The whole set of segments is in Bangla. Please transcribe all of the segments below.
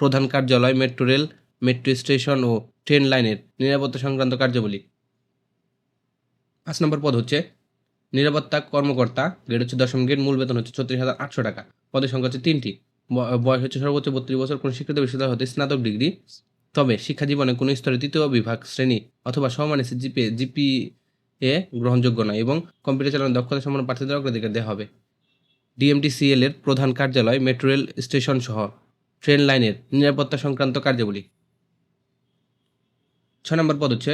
প্রধান কার্যালয়, মেট্রো রেল, মেট্রো স্টেশন ও ট্রেন লাইনের নিরাপত্তা সংক্রান্ত কার্যাবলী। পাঁচ নম্বর পদ হচ্ছে, নিরাপত্তা কর্মকর্তা, গ্রেড হচ্ছে দশম গ্রেড, মূল বেতন হচ্ছে ছত্রিশ হাজার আটশো টাকা। পদের সংখ্যা হচ্ছে তিনটি। বয়স হচ্ছে সর্বোচ্চ বত্রিশ বছর, কোনো শিক্ষিত বিশ্ববিদ্যালয় হতে স্নাতক ডিগ্রি। তবে শিক্ষা জীবনে কোনো স্তরে তৃতীয় বিভাগ, শ্রেণি অথবা সমানে জিপি, জিপিএ গ্রহণযোগ্য নয় এবং কম্পিউটার চালানোর দক্ষতা সম্পন্ন প্রার্থীদের অগ্রাধিকার দেওয়া হবে। ডিএমটিসিএল এর প্রধান কার্যালয়, মেট্রো রেল স্টেশন সহ ট্রেন লাইনের নিরাপত্তা সংক্রান্ত কার্যাবলী ছ নম্বর পদ হচ্ছে,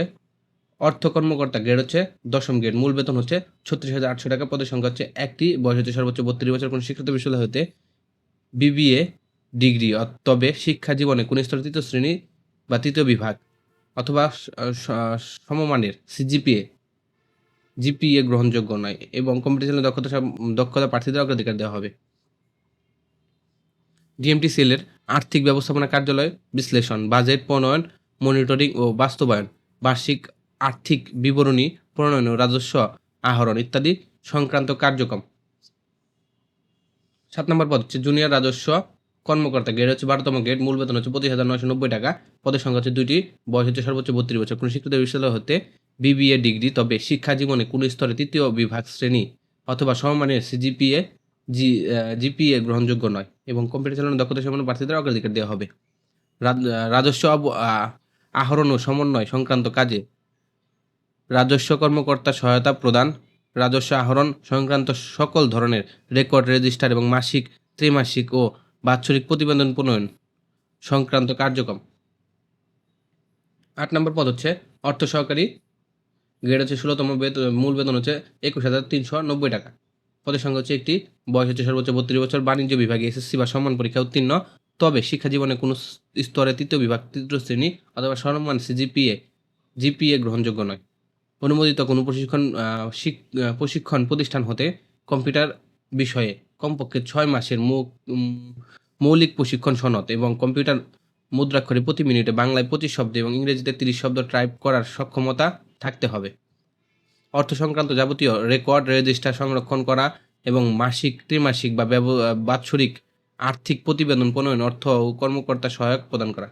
অর্থ কর্মকর্তা গ্রেড হচ্ছে, দশম গ্রেড মূল বেতন হচ্ছে ছত্রিশ হাজার আটশো টাকা, পদের সংখ্যা হচ্ছে একটি, বয়স হচ্ছে সর্বোচ্চ বত্রিশ বছর, কোনো শিক্ষিত বিশ্ববিদ্যালয় হতে বিবিএ ডিগ্রি তবে শিক্ষা জীবনে কোন স্তর তৃতীয় শ্রেণি বা তৃতীয় বিভাগ অথবা সমমানের সিজিপিএ, জিপিএ গ্রহণযোগ্য নয় এবং কম্পিটিশনের দক্ষতা দক্ষতা প্রার্থীদের অগ্রাধিকার দেওয়া হবে। ডিএমটি সেলের আর্থিক ব্যবস্থাপনা কার্যালয় বিশ্লেষণ, বাজেট প্রণয়ন, মনিটরিং ও বাস্তবায়ন, বার্ষিক আর্থিক বিবরণী প্রণয়ন ও রাজস্ব আহরণ ইত্যাদি সংক্রান্ত কার্যক্রম। সাত নম্বর পদ হচ্ছে জুনিয়র রাজস্ব কর্মকর্তা গ্রেড হচ্ছে বারোতম গ্রেড, মূল বেতন হচ্ছে পঁচিশ হাজার নয়শো নব্বই টাকা। পদের সংখ্যা হচ্ছে দুইটি, বয়স হচ্ছে সর্বোচ্চ বত্রিশ বছর। কোনো শিক্ষিত বিশ্ববিদ্যালয় হতে বিবিএ ডিগ্রি, তবে শিক্ষা জীবনে কোনো স্তরে তৃতীয় বিভাগ শ্রেণি অথবা সমমানের সিজিপিএ জি জিপিএ গ্রহণযোগ্য নয় এবং কম্পিউটার চালানোর দক্ষতা সম্পন্ন প্রার্থীদের অগ্রাধিকার দেওয়া হবে। রাজ- রাজস্ব আহরণ ও সমন্বয় সংক্রান্ত কাজে রাজস্ব কর্মকর্তা সহায়তা প্রদান, রাজস্ব আহরণ সংক্রান্ত সকল ধরনের রেকর্ড রেজিস্টার এবং মাসিক, ত্রিমাসিক ও বাৎসরিক প্রতিবেদন প্রণয়ন সংক্রান্ত কার্যক্রম। আট নম্বর পদ হচ্ছে অর্থ সহকারী। গ্রেড হচ্ছে ষোলোতম বেতন মূল বেতন হচ্ছে একুশ হাজার তিনশো নব্বই টাকা। পদের সংখ্যা হচ্ছে একটি বয়স হচ্ছে সর্বোচ্চ বত্রিশ বছর, বাণিজ্য বিভাগে এসএসসি বা সম্মান পরীক্ষা উত্তীর্ণ। তবে শিক্ষা জীবনে কোনো স্তরে তৃতীয় বিভাগ, তৃতীয় শ্রেণি অথবা সম্মান সিজিপিএ, জিপিএ গ্রহণযোগ্য নয়। অনুমোদিত কোনো প্রশিক্ষণ শিক- প্রশিক্ষণ প্রতিষ্ঠান হতে কম্পিউটার বিষয়ে কমপক্ষে ছয় মাসের মৌলিক প্রশিক্ষণ সনদ এবং কম্পিউটার মুদ্রাক্ষরে প্রতি মিনিটে বাংলায় পঁচিশ শব্দ এবং ইংরেজিতে তিরিশ শব্দ টাইপ করার সক্ষমতা থাকতে হবে। অর্থ সংক্রান্ত যাবতীয় রেকর্ড, রেজিস্টার সংরক্ষণ করা এবং মাসিক, ত্রিমাসিক বা বাৎসরিক আর্থিক প্রতিবেদন, প্রণয়ন, অর্থ ও কর্মকর্তা সহায়ক প্রদান করা।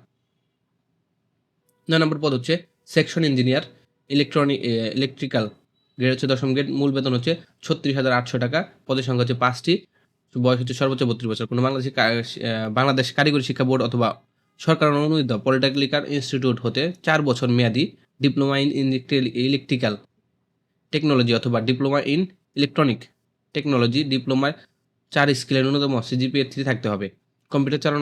নয় নম্বর পদ হচ্ছে section engineer electronic electrical grade হচ্ছে দশম গ্রেড, মূল বেতন হচ্ছে ছত্রিশ হাজার আটশো টাকা, পদের সংখ্যা হচ্ছে পাঁচটি, বয়স হচ্ছে সর্বোচ্চ বত্রিশ বছর। কোনো বাংলাদেশি বাংলাদেশ কারিগরি শিক্ষা বোর্ড অথবা সরকার অনুমোদিত পলিটেকনিক্যাল ইনস্টিটিউট হতে চার বছর মেয়াদি, ডিপ্লোমা ইন ইলেকট্রিক্যাল টেকনোলজি অথবা ডিপ্লোমা ইন ইলেকট্রনিক টেকনোলজি ডিপ্লোমার চার স্কিলের ন্যূনতম সিজিপিএ থ্রি থাকতে হবে। কম্পিউটার চালানো